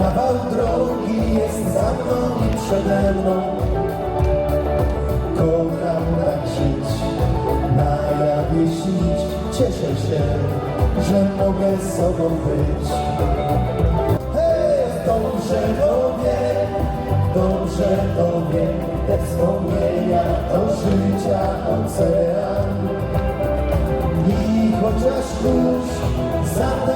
Kawał drogi jest za mną i przede mną. Kocham tak na jawie śnić. Cieszę się, że mogę z sobą być. Hej, dobrze to wiem, dobrze to wiem Te wspomnienia to życia ocean. I chociaż już za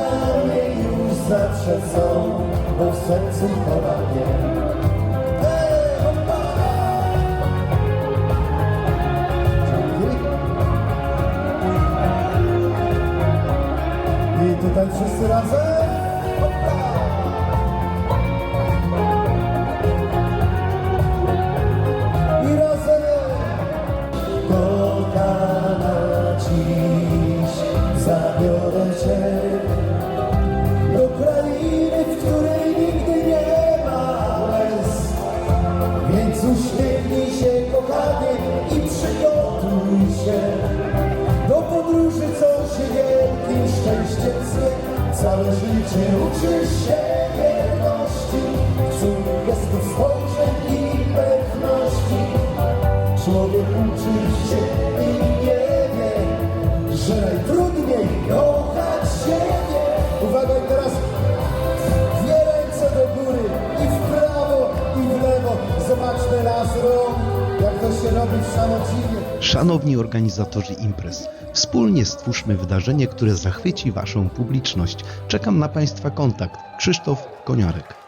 zawsze są, bo w sercu chowa mnie. Hej, hopa! Dzięki. I tutaj wszyscy razem. I razem. Kochana dziś zabiorę się kochanie i przygotuj się do podróży, co się wielkim szczęściem zwie. Całe życie uczysz się wierności, cud gestów spojrzeń i pewności. Człowiek uczy się i nie wie, że najtrudniej kochać siebie. Uwaga teraz dwie ręce do góry i w prawo i w lewo. Zobaczmy raz rąk, jak to się robi w. Szanowni organizatorzy imprez, wspólnie stwórzmy wydarzenie, które zachwyci Waszą publiczność. Czekam na Państwa kontakt. Krzysztof Koniarek.